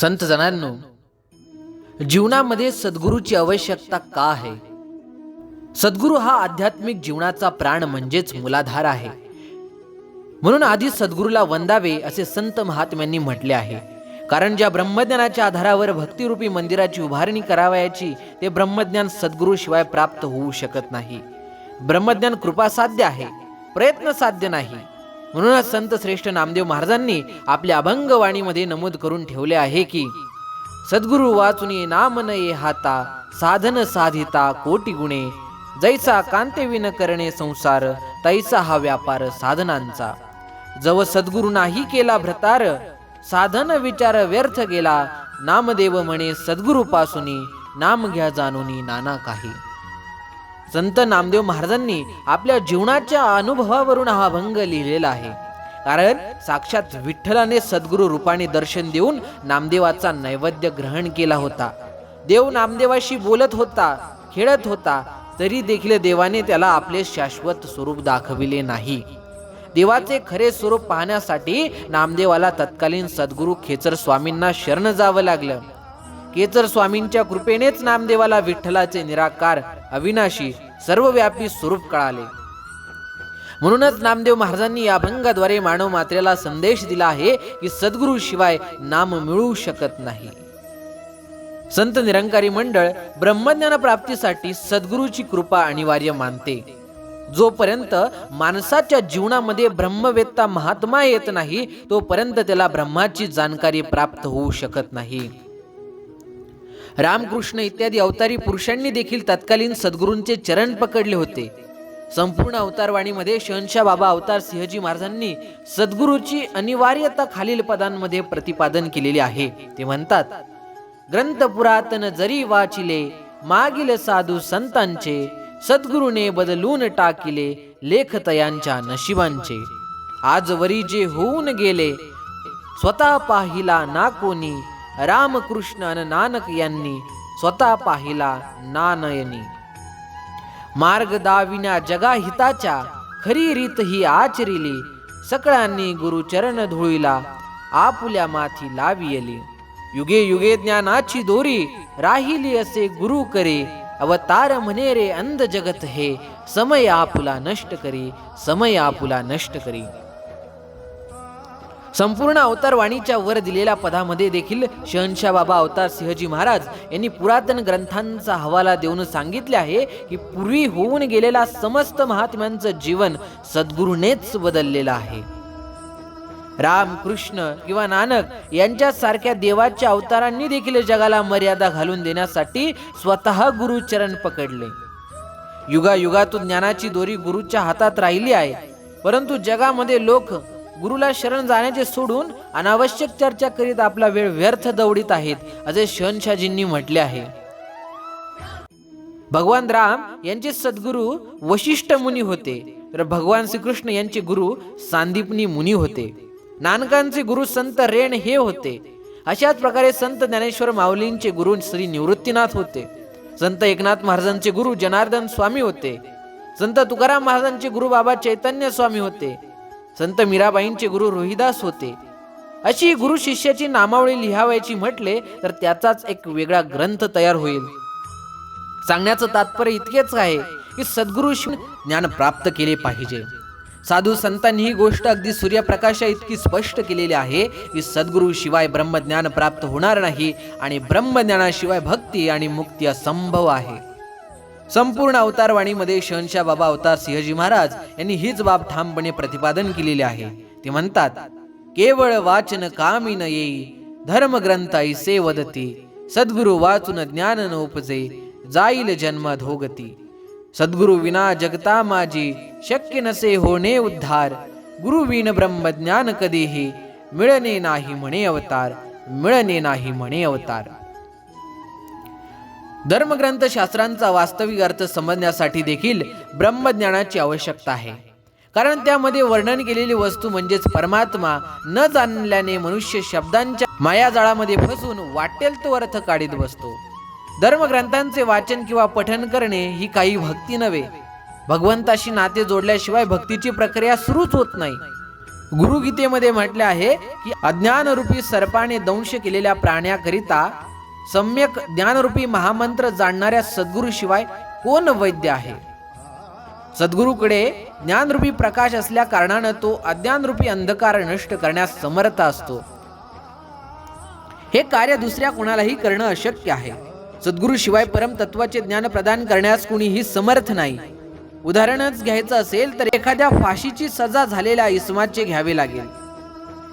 संत जणांनो जीवनामध्ये सद्गुरूची आवश्यकता का आहे? सद्गुरू हा आध्यात्मिक जीवनाचा प्राण म्हणजेच मुलाधार आहे. म्हणून आधी सद्गुरूला वंदावे असे संत महात्म्यांनी म्हटले आहे. कारण ज्या ब्रह्मज्ञानाच्या आधारावर भक्तिरूपी मंदिराची उभारणी करावयाची ते ब्रह्मज्ञान सद्गुरू शिवाय प्राप्त होऊ शकत नाही. ब्रह्मज्ञान कृपा साध्य आहे प्रयत्न साध्य नाही. म्हणूनच संत श्रेष्ठ नामदेव महाराजांनी आपल्या अभंगवाणीमध्ये नमूद करून ठेवले आहे की सद्गुरु वाचुनी नाम न ये हाता साधन साधिता कोटी गुणे जैसा कांते विन करणे संसार तैसा हा व्यापार साधनांचा. जव सद्गुरु नाही केला भ्रतार साधन विचार व्यर्थ गेला नामदेव म्हणे सद्गुरु पासुनी नाम घ्या जाणुनी नाना काही. संत नामदेव महाराजांनी आपल्या जीवनाच्या अनुभवावरून हा अभंग लिहिलेला आहे. कारण साक्षात विठ्ठलाने सद्गुरु रूपाने दर्शन देऊन नामदेवाचा नैवेद्य ग्रहण केला होता. देव नामदेवाशी बोलत होता खेळत होता तरी देखील देवाने त्याला आपले शाश्वत स्वरूप दाखविले नाही. देवाचे खरे स्वरूप पाहण्यासाठी नामदेवाला तत्कालीन सद्गुरु खेचर स्वामींना शरण जावं लागलं. केचर स्वामींच्या कृपेनेच नामदेवाला विठ्ठलाचे निराकार अविनाशी सर्वव्यापी स्वरूप कळाले. म्हणूनच नामदेव महाराजांनी या अभंगाद्वारे मानव मात्रेला संदेश दिला आहे की सद्गुरू शिवाय नाम मिळू शकत नाही. संत निरंकारी मंडळ ब्रह्मज्ञान प्राप्तीसाठी सद्गुरूची कृपा अनिवार्य मानते. जोपर्यंत माणसाच्या जीवनामध्ये ब्रह्मवेत्ता महात्मा येत नाही तोपर्यंत त्याला ब्रह्माची जाणकारी प्राप्त होऊ शकत नाही. रामकृष्ण इत्यादी अवतारी पुरुषांनी देखील तत्कालीन सद्गुरूंचे चरण पकडले होते. संपूर्ण अवतारवाणीमध्ये शहनशाह बाबा अवतार सिंहजी महाराजांनी सद्गुरूची अनिवार्यता खालील पदांमध्ये प्रतिपादन केलेली आहे. ते म्हणतात ग्रंथ पुरातन जरी वाचिले मागील साधू संतांचे सद्गुरूने बदलून टाकिले लेखतयांच्या नशिबांचे. आजवरी जे होऊन गेले स्वतः पाहिला ना कोणी रामकृष्ण आणि नानक यांनी स्वतः पाहिला नानयनी. मार्ग दाविना जगा हिताच्या खरी रीत ही आचरिली. सकळांनी गुरुचरण धुळीला आपुल्या माथी लावियली. युगे युगे ज्ञानाची दोरी राहिली असे गुरु करे. अवतार म्हणे रे अंध जगत हे. समय आपुला नष्ट करी समय आपुला नष्ट करी. संपूर्ण अवतार वाणीच्या वर दिलेल्या पदामध्ये देखील शहनशाह बाबा अवतार सिंहजी महाराज यांनी पुरातन ग्रंथांचा हवाला देऊन सांगितले आहे की पूर्वी होऊन गेलेला समस्त महात्म्यांचं जीवन सद्गुरूनेच बदललेलं आहे. राम कृष्ण किंवा नानक यांच्यासारख्या देवाच्या अवतारांनी देखील जगाला मर्यादा घालून देण्यासाठी स्वतः गुरुचरण पकडले. युगायुगातून ज्ञानाची दोरी गुरुच्या हातात राहिली आहे परंतु जगामध्ये लोक गुरुला शरण जाण्याचे सोडून अनावश्यक चर्चा करीत आपला वेळ व्यर्थ दौडीत आहेत असे शहनशाजींनी म्हटले आहे. भगवान राम यांचे सद्गुरू वशिष्ठ मुनी होते. तर भगवान श्रीकृष्ण यांचे गुरु सांदीपनी मुनी होते. नानकांचे गुरु संत रेण हे होते. अशाच प्रकारे संत ज्ञानेश्वर माऊलींचे गुरु श्री निवृत्तीनाथ होते. संत एकनाथ महाराजांचे गुरु जनार्दन स्वामी होते. संत तुकाराम महाराजांचे गुरु बाबा चैतन्य स्वामी होते. संत मीराबाईंचे गुरु रोहिदास होते. अशी गुरु शिष्याची नामावळी लिहावायची म्हटले तर त्याचाच एक वेगळा ग्रंथ तयार होईल. सांगण्याचं तात्पर्य इतकेच आहे की सद्गुरु ज्ञान प्राप्त केले पाहिजे. साधू संतांनी ही गोष्ट अगदी सूर्यप्रकाशा इतकी स्पष्ट केलेली आहे की सद्गुरू शिवाय ब्रह्मज्ञान प्राप्त होणार नाही आणि ब्रह्मज्ञानाशिवाय भक्ती आणि मुक्ती असंभव आहे. संपूर्ण अवतारवाणीमध्ये शहनशाह बाबा अवतार सिंहजी महाराज यांनी हीच बाब ठामपणे प्रतिपादन केलेली आहे. ते म्हणतात केवळ वाचन कामी न येई धर्मग्रंथ ऐसे वदती सद्गुरु वाचून ज्ञान न उपजे जाईल जन्म धोगती. सद्गुरु विना जगता माझी शक्य नसे होणे उद्धार. गुरु विन ब्रह्मज्ञान कधीही मिळणे नाही म्हणे अवतार मिळणे नाही म्हणे अवतार. धर्मग्रंथ शास्त्रांचा वास्तविक अर्थ समजण्यासाठी देखील ब्रह्मज्ञानाची आवश्यकता आहे. कारण त्यामध्ये वर्णन केलेली वस्तू म्हणजेच परमात्मा न जाणल्याने मनुष्य शब्दांच्या मायाजाळामध्ये फसून वाटेल तो अर्थ काढीत बसतो. धर्मग्रंथांचे वाचन किंवा पठन करणे ही काही भक्ती नव्हे. भगवंताशी नाते जोडल्याशिवाय भक्तीची प्रक्रिया सुरूच होत नाही. गुरुगीतेमध्ये म्हटले आहे की अज्ञानरूपी सर्पाने दंश केलेल्या प्राण्याकरिता सम्यक ज्ञानरूपी महामंत्र जाणणाऱ्या सद्गुरू शिवाय कोण वैद्य आहे? सद्गुरूकडे ज्ञानरूपी प्रकाश असल्या कारणानं तो अज्ञानरूपी अंधकार नष्ट करण्यास समर्थ असतो. हे कार्य दुसऱ्या कोणालाही करणं अशक्य आहे. सद्गुरू शिवाय परमतत्वाचे ज्ञान प्रदान करण्यास कुणीही समर्थ नाही. उदाहरणच घ्यायचं असेल तर एखाद्या फाशीची सजा झालेल्या इसमाचे घ्यावे लागेल.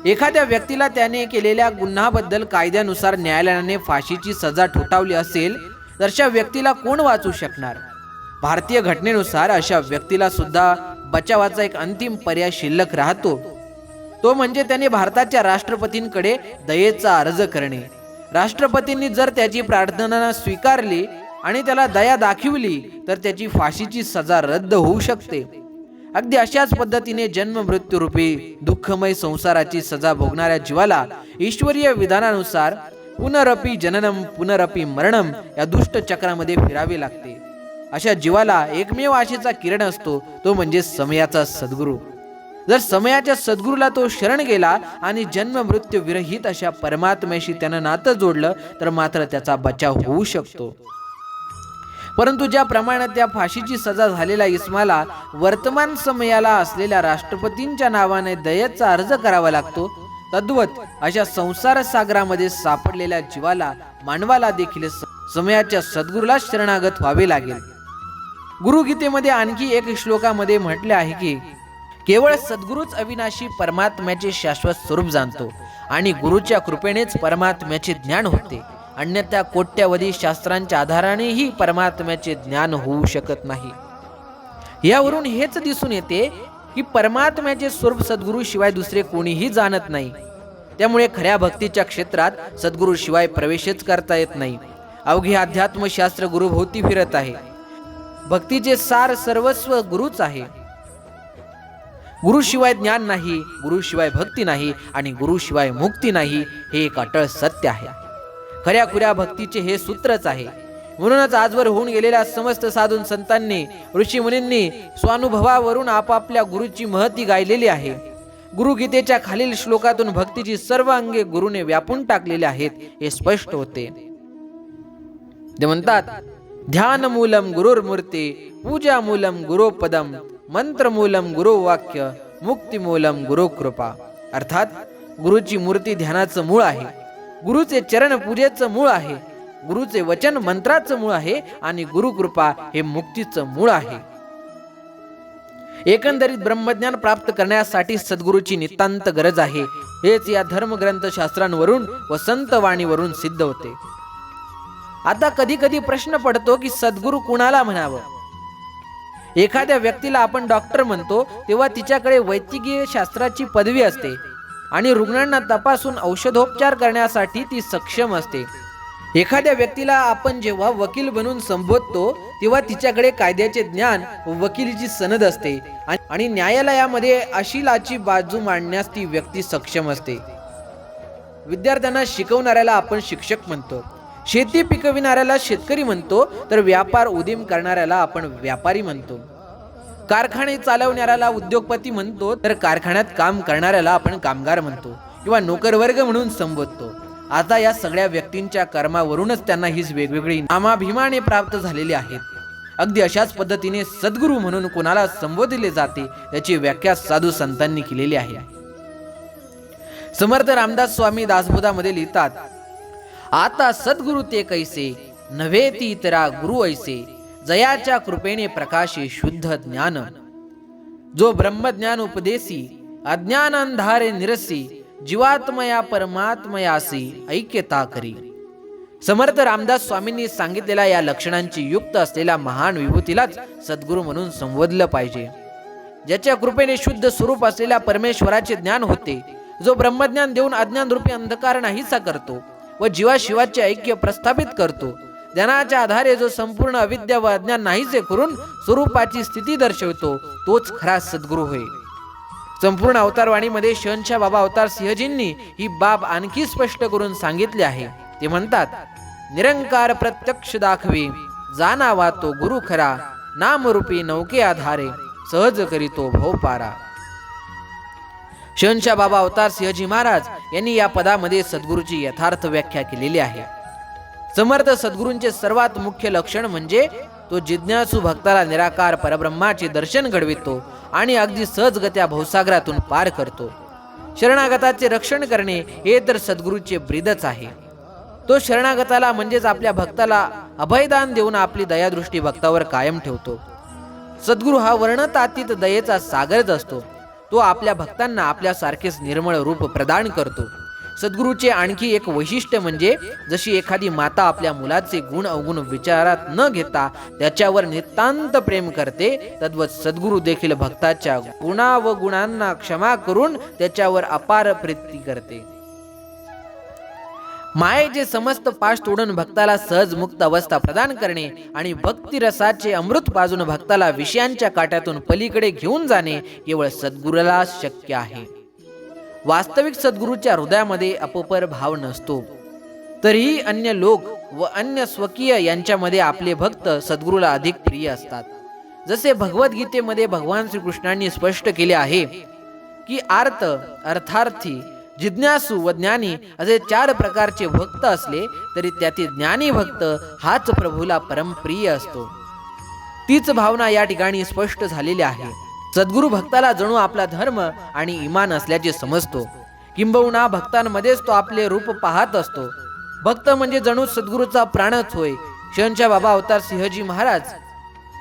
एखाद्या व्यक्तीला त्याने केलेल्या गुन्ह्याबद्दल कायद्यानुसार न्यायालयाने फाशीची सजा ठोठावली असेल तर अशा व्यक्तीला कोण वाचू शकणार? भारतीय घटनेनुसार अशा व्यक्तीला सुद्धा बचावाचा एक अंतिम पर्याय शिल्लक राहतो. तो म्हणजे त्याने भारताच्या राष्ट्रपतींकडे दयेचा अर्ज करणे. राष्ट्रपतींनी जर त्याची प्रार्थना स्वीकारली आणि त्याला दया दाखवली तर त्याची फाशीची सजा रद्द होऊ शकते. अगदी अशाच पद्धतीने जन्म मृत्यूरूपी दुःखमय संसाराची सजा भोगणाऱ्या जीवाला ईश्वरीय विधानानुसार पुनरपी जननम पुनरपी मरणम या दुष्ट चक्रामध्ये फिरावे लागते. अशा जीवाला एकमेव आशेचा किरण असतो तो म्हणजे समयाचा सद्गुरू. जर समयाच्या सद्गुरूला तो शरण गेला आणि जन्म मृत्यू विरहित अशा परमात्म्याशी त्यानं नातं जोडलं तर मात्र त्याचा बचाव होऊ शकतो. परंतु ज्या प्रमाणात त्या फाशीची सजा झालेल्या इस्माला वर्तमान समयाला असलेल्या राष्ट्रपतींच्या नावाने दयेचा अर्ज करावा लागतो तद्वत अशा संसार सागरामध्ये सापडलेल्या जीवाला मानवाला देखील स- समयाच्या सद्गुरूला शरणागत व्हावे लागेल. गुरुगीतेमध्ये आणखी एक श्लोकामध्ये म्हटले आहे की केवळ सद्गुरूच अविनाशी परमात्म्याचे शाश्वत स्वरूप जाणतो आणि गुरुच्या कृपेनेच परमात्म्याचे ज्ञान होते. अन्यथा कोट्यावधी शास्त्रांच्या आधारानेही परमात्म्याचे ज्ञान होऊ शकत नाही. यावरून हेच दिसून येते की परमात्म्याचे स्वरूप सद्गुरू शिवाय दुसरे कोणीही जाणत नाही. त्यामुळे खऱ्या भक्तीच्या क्षेत्रात सद्गुरू शिवाय प्रवेशच करता येत नाही. अवघे अध्यात्मशास्त्र गुरुभोवती फिरत आहे. भक्तीचे सार सर्वस्व गुरुच आहे. गुरुशिवाय ज्ञान नाही गुरुशिवाय भक्ती नाही आणि गुरुशिवाय मुक्ती नाही हे एक अटळ सत्य आहे. खऱ्या खुऱ्या भक्तीचे हे सूत्रच आहे. म्हणूनच आजवर होऊन गेलेल्या समस्त साधून संतांनी ऋषी मुनींनी स्वानुभवावरून आपापल्या गुरुची महती गायलेली आहे. गुरुगीतेच्या खालील श्लोकातून भक्तीची सर्व अंगे गुरुने व्यापून टाकलेले आहेत हे स्पष्ट होते. ते म्हणतात ध्यान मूलम गुरुर्मूर्ती पूजा मूलम गुरुपदम मंत्र मूलम गुरुवाक्य मुक्ती मूलम गुरुकृपा. अर्थात गुरुची मूर्ती ध्यानाचं मूळ आहे. गुरुचे चरण पूजेचं मूळ आहे. गुरुचे वचन मंत्राचं मूळ आहे आणि गुरुकृपा हे मुक्तीचं मूळ आहे. एकंदरीत ब्रह्मज्ञान प्राप्त करण्यासाठी सद्गुरूची नितांत गरज आहे. हेच या धर्मग्रंथ शास्त्रांवरून व संतवाणीवरून सिद्ध होते. आता कधी कधी प्रश्न पडतो की सद्गुरू कुणाला म्हणावं? एखाद्या व्यक्तीला आपण डॉक्टर म्हणतो तेव्हा तिच्याकडे वैद्यकीय शास्त्राची पदवी असते. आणि रुग्णांना तपासून औषधोपचार करण्यासाठी ती सक्षम असते. एखाद्या व्यक्तीला आपण जेव्हा वकील बनून संबोधतो तेव्हा तिच्याकडे कायद्याचे ज्ञान वकिलीची सनद असते आणि- आणि न्यायालयामध्ये अशिलाची बाजू मांडण्यास ती व्यक्ती सक्षम असते. विद्यार्थ्यांना शिकवणाऱ्याला आपण शिक्षक म्हणतो. शेती पिकविणाऱ्याला शेतकरी म्हणतो तर व्यापार उदीम करणाऱ्याला आपण व्यापारी म्हणतो. कारखाने चालवणाऱ्याला उद्योगपती म्हणतो तर कारखान्यात काम करणाऱ्याला आपण कामगार म्हणतो किंवा नोकरवर्ग म्हणून संबोधतो. आता या सगळ्या व्यक्तींच्या कर्मावरूनच त्यांना हीच वेगवेगळी नामाभिमाने प्राप्त झालेली आहेत. अगदी अशाच पद्धतीने सद्गुरू म्हणून कोणाला संबोधले जाते याची व्याख्या साधू संतांनी केलेली आहे. समर्थ रामदास स्वामी दासबोधामध्ये लिहितात आता सद्गुरु ते कैसे नव्हे ती इतरा गुरु ऐसे जयाच्या कृपेने प्रकाशे शुद्ध ज्ञान. जो ब्रह्मज्ञान उपदेशी अज्ञानांधारे निरसी जीवात्मया परमात्मयासी ऐक्यता करी. समर्थ रामदास स्वामींनी सांगितलेल्या या लक्षणांची युक्त असलेल्या महान विभूतीलाच सद्गुरू म्हणून संबोधलं पाहिजे. ज्याच्या कृपेने शुद्ध स्वरूप असलेल्या परमेश्वराचे ज्ञान होते जो ब्रह्मज्ञान देऊन अज्ञान रूपी अंधकार नाहीसा करतो व जीवाशिवाचे ऐक्य प्रस्थापित करतो ज्ञानाच्या आधारे जो संपूर्ण अविद्या व अज्ञान नाहीसे करून स्वरूपाची स्थिती दर्शवतो तोच खरा सद्गुरू होय. संपूर्ण अवतारवाणीमध्ये शहनशाह बाबा अवतार सिंहजींनी ही बाब आणखी स्पष्ट करून सांगितली आहे. ते म्हणतात निरंकार प्रत्यक्ष दाखवे जाणावा तो गुरु खरा नामरूपी नौके आधारे सहज करीतो भव पारा शहनशाह बाबा अवतार सिंहजी महाराज यांनी या पदामध्ये सद्गुरूची यथार्थ व्याख्या केलेली आहे. समर्थ सद्गुरूंचे सर्वात मुख्य लक्षण म्हणजे तो जिज्ञासू भक्ताला निराकार परब्रह्माचे दर्शन घडवितो आणि अगदी सहजगत्या भवसागरातून पार करतो. शरणागताचे रक्षण करणे हे तर सद्गुरूचे ब्रीदच आहे. तो शरणागताला म्हणजेच आपल्या भक्ताला अभयदान देऊन आपली दयादृष्टी भक्तावर कायम ठेवतो. सद्गुरू हा वर्णतातीत दयेचा सागरच असतो. तो आपल्या भक्तांना आपल्यासारखेच निर्मळ रूप प्रदान करतो. सद्गुरूचे आणखी एक वैशिष्ट्य म्हणजे जशी एखादी माता आपल्या मुलाचे गुण अवगुण विचारात न घेता त्याच्यावर नितांत प्रेम करते तद्वत सद्गुरू देखील भक्ताच्या गुणा व गुणांना क्षमा करून त्याच्यावर अपार प्रीती करते. मायेचे समस्त पाश तोडून भक्ताला सहज मुक्त अवस्था प्रदान करणे आणि भक्तिरसाचे अमृत पाजून भक्ताला विषयांच्या काट्यातून पलीकडे घेऊन जाणे केवळ सद्गुरूला शक्य आहे. वास्तविक सद्गुरूच्या हृदयामध्ये अपपर भाव नसतो. तरीही अन्य लोक व अन्य स्वकीय यांच्यामध्ये आपले भक्त सद्गुरूला अधिक प्रिय असतात. जसे भगवद्गीतेमध्ये भगवान श्रीकृष्णांनी स्पष्ट केले आहे की आर्त अर्थार्थी जिज्ञासू व ज्ञानी असे चार प्रकारचे भक्त असले तरी त्यातील ज्ञानी भक्त हाच प्रभूला परमप्रिय असतो. तीच भावना या ठिकाणी स्पष्ट झालेली आहे. सद्गुरू भक्ताला जणू आपला धर्म आणि इमान असल्याचे समजतो. किंबहुना भक्तांमध्येच तो आपले रूप पाहत असतो. भक्त म्हणजे जणू सद्गुरूचा प्राणच होय. शहनच्या बाबा अवतार सिंहजी महाराज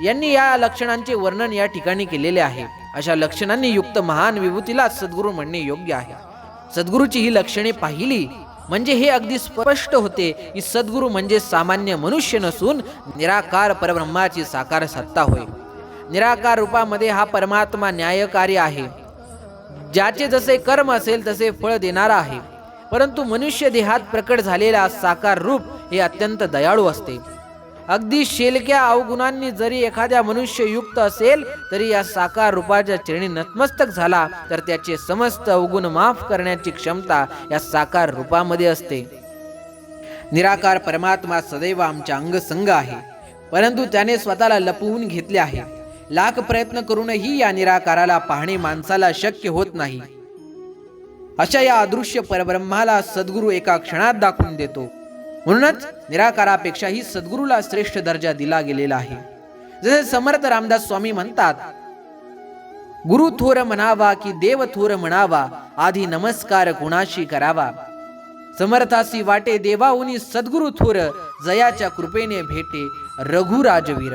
यांनी या लक्षणांचे वर्णन या ठिकाणी केलेले आहे. अशा लक्षणांनी युक्त महान विभूतीला सद्गुरू म्हणणे योग्य आहे. सद्गुरूची ही लक्षणे पाहिली म्हणजे हे अगदी स्पष्ट होते की सद्गुरू म्हणजे सामान्य मनुष्य नसून निराकार परब्रह्माची साकार सत्ता होय. निराकार रूपामध्ये हा परमात्मा न्यायकारी आहे. ज्याचे जसे कर्म असेल तसे फळ देणारा आहे. परंतु मनुष्य देहात प्रकट झालेला साकार रूप हे अत्यंत दयाळू असते. अगदी शेलक्या अवगुणांनी जरी एखाद्या मनुष्य युक्त असेल तरी या साकार रूपाच्या चरणी नतमस्तक झाला तर त्याचे समस्त अवगुण माफ करण्याची क्षमता या साकार रूपामध्ये असते. निराकार परमात्मा सदैव आमच्या अंगसंग आहे. परंतु त्याने स्वतःला लपवून घेतले आहे. लाख प्रयत्न करूनही या निराकाराला पाहणे माणसाला शक्य होत नाही. अशा या अदृश्य परब्रह्माला सद्गुरू एका क्षणात दाखवून देतो. म्हणूनच निराकारापेक्षाही सद्गुरूला श्रेष्ठ दर्जा दिला गेलेला आहे. जसे समर्थ रामदास स्वामी म्हणतात गुरु थोर म्हणावा की देव थोर म्हणावा आधी नमस्कार कुणाशी करावा. समर्थासी वाटे देवाहुनी सद्गुरु थोर जयाच्या कृपेने भेटे रघुराजवीर.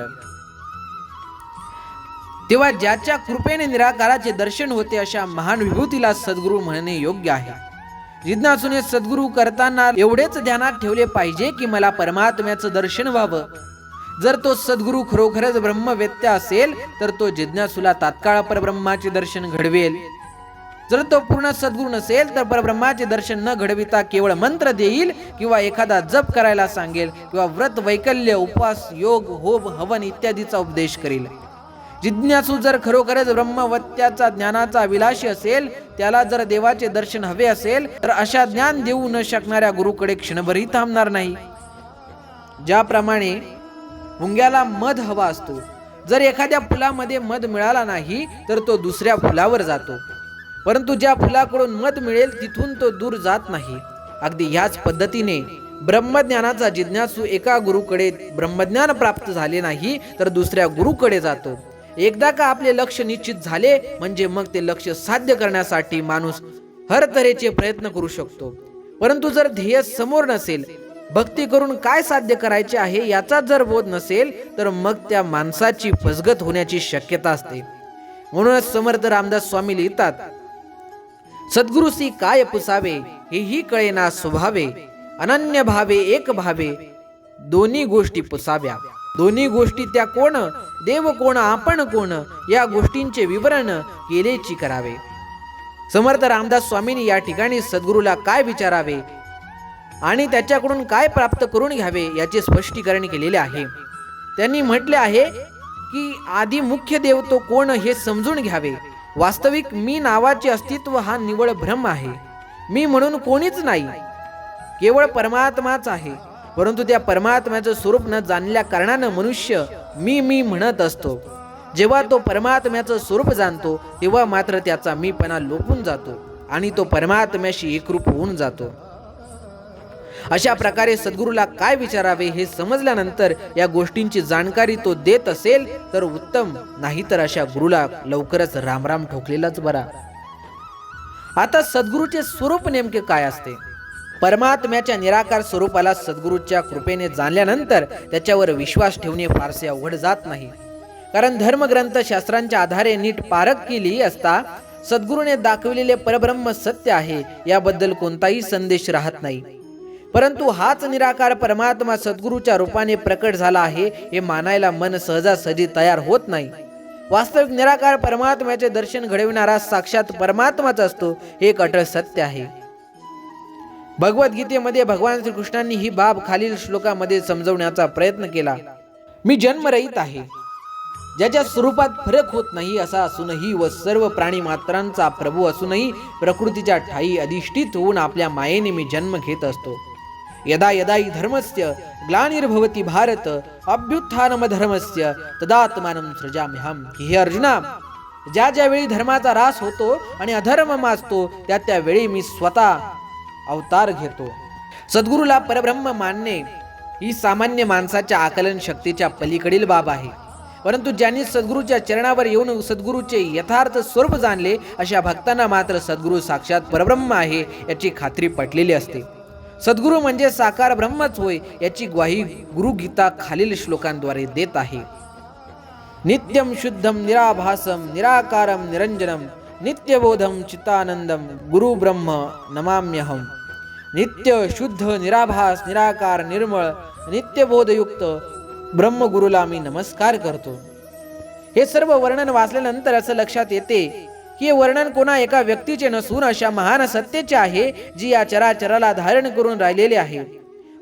तेव्हा ज्याच्या कृपेने निराकाराचे दर्शन होते अशा महान विभूतीला सद्गुरू म्हणणे योग्य आहे. जिज्ञासूने सद्गुरू करताना एवढेच ध्यानात ठेवले पाहिजे की मला परमात्म्याचं दर्शन व्हावं. जर तो सद्गुरू खरोखरच ब्रह्मवेत्या असेल तर तो जिज्ञासूला तात्काळ परब्रह्माचे दर्शन घडवेल. जर तो पूर्ण सद्गुरू नसेल तर परब्रह्माचे दर्शन न घडविता केवळ मंत्र देईल किंवा एखादा जप करायला सांगेल किंवा व्रत वैकल्य उपवास योग होम हवन इत्यादीचा उपदेश करेल. जिज्ञासू जर खरोखरच ब्रह्मवत्याचा ज्ञानाचा विलाशी असेल त्याला जर देवाचे दर्शन हवे असेल तर अशा ज्ञान देऊ न शकणाऱ्या गुरुकडे क्षणभरही थांबणार नाही. ज्याप्रमाणे मुंग्याला मध हवा असतो जर एखाद्या फुलामध्ये मध मिळाला नाही तर तो दुसऱ्या फुलावर जातो. परंतु ज्या फुलाकडून मध मिळेल तिथून तो दूर जात नाही. अगदी ह्याच पद्धतीने ब्रह्मज्ञानाचा जिज्ञासू एका गुरुकडे ब्रह्मज्ञान प्राप्त झाले नाही तर दुसऱ्या गुरुकडे जातो. एकदा का आपले लक्ष निश्चित झाले म्हणजे मग ते लक्ष साध्य करण्यासाठी माणूस हर तऱ्हेचे प्रयत्न करू शकतो. परंतु जर ध्येय समोर नसेल भक्ती करून काय साध्य करायचे आहे याचा जर बोध नसेल तर मग त्या माणसाची फसगत होण्याची शक्यता असते. म्हणूनच समर्थ रामदास स्वामी लिहितात सद्गुरुसी काय पुसावे हेही कळेना स्वभावे अनन्य भावे एक भावे दोन्ही गोष्टी पुसाव्या. दोन्ही गोष्टी त्या कोण? देव कोण आपण कोण? या गोष्टींचे विवरण केलेची करावे. समर्थ रामदास स्वामींनी या ठिकाणी सद्गुरूला काय विचारावे आणि त्याच्याकडून काय प्राप्त करून घ्यावे याचे स्पष्टीकरण केलेले आहे. त्यांनी म्हटले आहे की आधी मुख्य देव तो कोण हे समजून घ्यावे. वास्तविक मी नावाचे अस्तित्व हा निवळ भ्रम आहे. मी म्हणून कोणीच नाही. केवळ परमात्माच आहे. परंतु त्या परमात्म्याचं स्वरूप न जाणल्या कारणानं मनुष्य मी मी म्हणत असतो. जेव्हा तो परमात्म्याचं स्वरूप जाणतो तेव्हा मात्र त्याचा मीपणा लोपून जातो आणि तो परमात्म्याशी एकरूप होऊन जातो. अशा प्रकारे सद्गुरूला काय विचारावे हे समजल्यानंतर या गोष्टींची जाणकारी तो देत असेल तर उत्तम. नाही तर अशा गुरुला लवकरच रामराम ठोकलेलाच बरा. आता सद्गुरूचे स्वरूप नेमके काय असते? परमात्म्याच्या निराकार स्वरूपाला सद्गुरूच्या कृपेने जाणल्यानंतर त्याच्यावर विश्वास ठेवणे फारसे अवघड जात नाही. कारण धर्मग्रंथ शास्त्रांच्या आधारे नीट पारख केली असता सद्गुरूने दाखविलेले परब्रह्म सत्य आहे याबद्दल कोणताही संदेश राहत नाही. परंतु हाच निराकार परमात्मा सद्गुरूच्या रूपाने प्रकट झाला आहे हे मानायला मन सहजासहजी तयार होत नाही. वास्तविक निराकार परमात्म्याचे दर्शन घडविणारा साक्षात परमात्माच असतो हे एक अटळ सत्य आहे. भगवद्गीतेमध्ये भगवान श्रीकृष्णांनी ही बाब खालील श्लोकामध्ये समजवण्याचा प्रयत्न केला. मी जन्मरहित आहे. ज्याच्या स्वरूपात फरक होत नाही असा असूनही व सर्व प्राणी मात्रांचा प्रभू असूनही प्रकृतीच्या ठाई अधिष्ठित होऊन आपल्या मायेने मी जन्म घेत असतो. यदा यदा धर्मस्य ग्लानिर्भवती भारत अभ्युत्थानम धर्मस्य तदात्मानं सृजाम्यहम हे अर्जुना ज्या ज्यावेळी धर्माचा रास होतो आणि अधर्म माजतो त्या त्यावेळी मी स्वतः अवतार घेतो. सद्गुरूला परब्रह्म मानणे ही सामान्य माणसाच्या आकलन शक्तीच्या पलीकडील बाब आहे. परंतु ज्यांनी सद्गुरूच्या चरणावर येऊन सद्गुरूचे यथार्थ स्वरूप जाणले अशा भक्तांना मात्र सद्गुरू साक्षात परब्रह्म आहे याची खात्री पटलेली असते. सद्गुरू म्हणजे साकार ब्रह्मच होय याची ग्वाही गुरुगीता खालील श्लोकांद्वारे देत आहे. नित्यं शुद्धं निराभासं निराकारं निरञ्जनं नित्यबोधं चित्तानंदं गुरुब्रह्म नमाम्यहं नित्य शुद्ध निराभास निराकार निर्मळ नित्यबोधयुक्त ब्रह्मगुरुला मी नमस्कार करतो. हे सर्व वर्णन वाचल्यानंतर असं लक्षात येते की हे वर्णन कोणा एका व्यक्तीचे नसून अशा महान सत्तेचे आहे जी या चराचराला धारण करून राहिलेले आहे.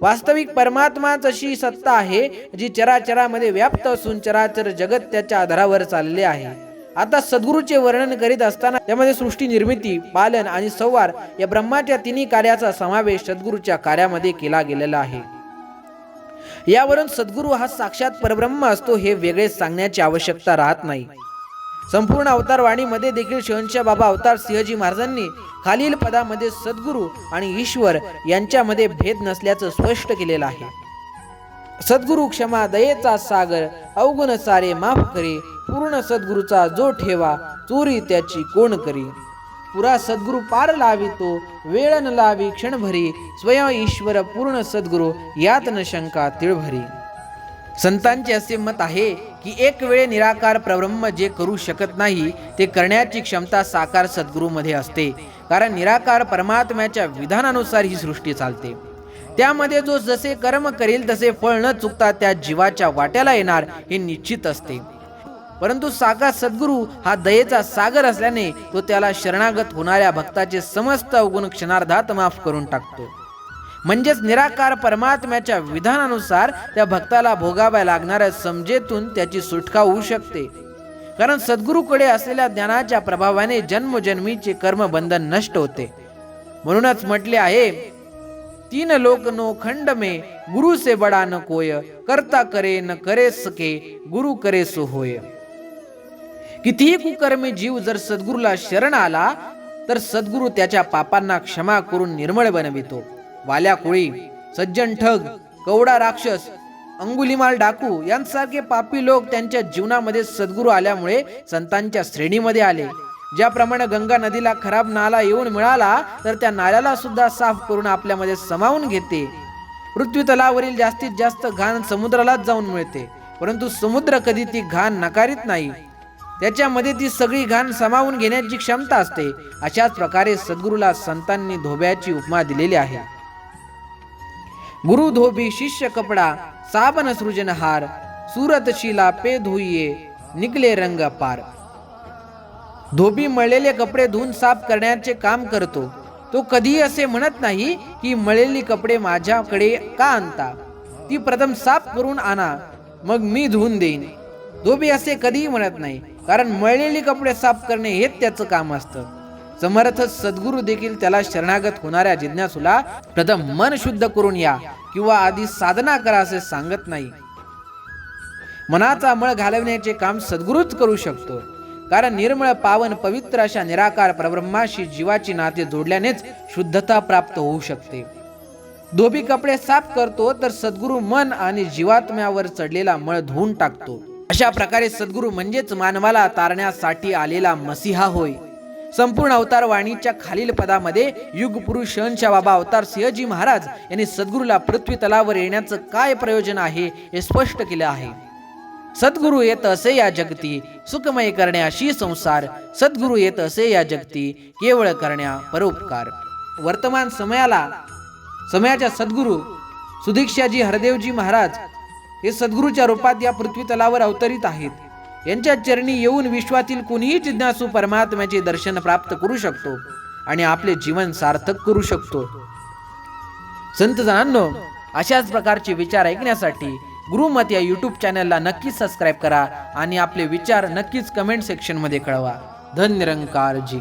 वास्तविक परमात्माच अशी सत्ता आहे जी चराचरामध्ये व्याप्त असून चराचर जगत त्याच्या आधारावर चालले आहे. आता सद्गुरूचे वर्णन करीत असताना त्यामध्ये सृष्टी निर्मिती पालन आणि संवार या ब्रह्माच्या तिन्ही कार्याचा समावेश सद्गुरूच्या कार्यामध्ये केला गेलेला आहे. यावरून सद्गुरू हा साक्षात परब्रह्म असतो हे वेगळे सांगण्याची आवश्यकता राहत नाही. संपूर्ण अवतारवाणीमध्ये देखील शहनशाह बाबा अवतार सिंहजी महाराजांनी खालील पदामध्ये सद्गुरू आणि ईश्वर यांच्यामध्ये भेद नसल्याचं स्पष्ट केलेलं आहे. सद्गुरु क्षमा दयेचा सागर अवगुण सारे माफ करे पूर्ण सद्गुरूचा जो ठेवा चोरी त्याची कोण करी? पुरा सद्गुरु पार लावितो वेळ न लावी क्षणभरी स्वयं ईश्वर पूर्ण सद्गुरु यात न शंका तिळभरी. संतांचे असे मत आहे की एक वेळे निराकार प्रब्रह्म जे करू शकत नाही ते करण्याची क्षमता साकार सद्गुरूमध्ये असते. कारण निराकार परमात्म्याच्या विधानानुसार ही सृष्टी चालते. त्यामध्ये जो जसे कर्म करेल तसे फळ न चुकता त्या जीवाच्या वाट्याला येणार हे निश्चित असते. परंतु सागा सद्गुरू हा दयेचा सागर असल्याने तो त्याला शरणागत होणाऱ्या भक्ताचे समस्त अवगुण क्षणार्धात माफ करून टाकतो. म्हणजेच निराकार परमात्म्याच्या विधानानुसार त्या भक्ताला भोगाव्या लागणाऱ्या समजेतून त्याची सुटका होऊ शकते. कारण सद्गुरूकडे असलेल्या ज्ञानाच्या प्रभावाने जन्मजन्मीचे कर्मबंधन नष्ट होते. म्हणूनच म्हटले आहे तीन लोक नो खंड में गुरु से बडा न कोय करता करे न करे सके गुरु करे सो होय। कितीही कुकर्मी जीव जर सद्गुरूला शरण आला तर सद्गुरू त्याच्या पापांना क्षमा करून निर्मळ बनवितो. वाल्या कोळी सज्जन ठग कवडा राक्षस अंगुलिमाल डाकू यांसारखे पापी लोक त्यांच्या जीवनामध्ये सद्गुरू आल्यामुळे संतांच्या श्रेणीमध्ये आले. ज्याप्रमाणे गंगा नदीला खराब नाला येऊन मिळाला तर त्या नाल्याला सुद्धा साफ करून आपल्यामध्ये समावून घेते. पृथ्वीतलावरील जास्तीत जास्त घाण समुद्रालाच जाऊन मिळते परंतु समुद्र कधी ती घाण नकारीत नाही. त्याच्यामध्ये ती सगळी घाण समावून घेण्याची क्षमता असते अशाच प्रकारे सद्गुरूला संतांनी धोब्याची उपमा दिलेली आहे. गुरु धोबी शिष्य कपडा साबन सृजनहार सुरत शिला पे धुईये निकले रंग पार. धोबी मळलेले कपडे धुवून साफ करण्याचे काम करतो. तो कधीही असे म्हणत नाही की मळलेली कपडे माझ्याकडे का आणता? ती प्रथम साफ करून आणा मग मी धुवून देईन. धोबी असे कधीही म्हणत नाही कारण मळलेली कपडे साफ करणे हेच त्याचं काम असतं. समर्थ सद्गुरू देखील त्याला शरणागत होणाऱ्या जिज्ञासूला प्रथम मन शुद्ध करून या किंवा आधी साधना करा असे सांगत नाही. मनाचा मळ घालवण्याचे काम सद्गुरूच करू शकतो. कारण निर्मळ पावन पवित्र अशा निराकार परब्रह्माशी जीवाची नाते जोडल्यानेच शुद्धता प्राप्त होऊ शकते. धोबी कपडे साफ करतो तर सद्गुरू मन आणि जीवात्म्यावर चढलेला मळ धुवून टाकतो. अशा प्रकारे सद्गुरू म्हणजेच मानवाला तारण्यासाठी आलेला मसिहा होय. संपूर्ण अवतार वाणीच्या खालील पदामध्ये युग पुरुष शहनशाह बाबा अवतार सिंहजी महाराज यांनी सद्गुरूला पृथ्वी तलावर येण्याचं काय प्रयोजन आहे हे स्पष्ट केलं आहे. सद्गुरू येत असे या जगती सुखमय करण्याशी संसार सद्गुरू येत असे या जगती केवळ करण्या परोपकार. वर्तमान समयाला समयाच्या सद्गुरू सुदीक्षाजी हरदेवजी महाराज हे सद्गुरूच्या रूपात या पृथ्वी तलावर अवतरित आहेत. यांच्या चरणी येऊन विश्वातील कोणीही जिज्ञासू परमात्म्याचे दर्शन प्राप्त करू शकतो आणि आपले जीवन सार्थक करू शकतो. संत जनांनो अशाच प्रकारचे विचार ऐकण्यासाठी गुरुमत या यूट्यूब चॅनलला नक्कीच सबस्क्राईब करा आणि आपले विचार नक्कीच कमेंट सेक्शनमध्ये कळवा. धन निरंकार जी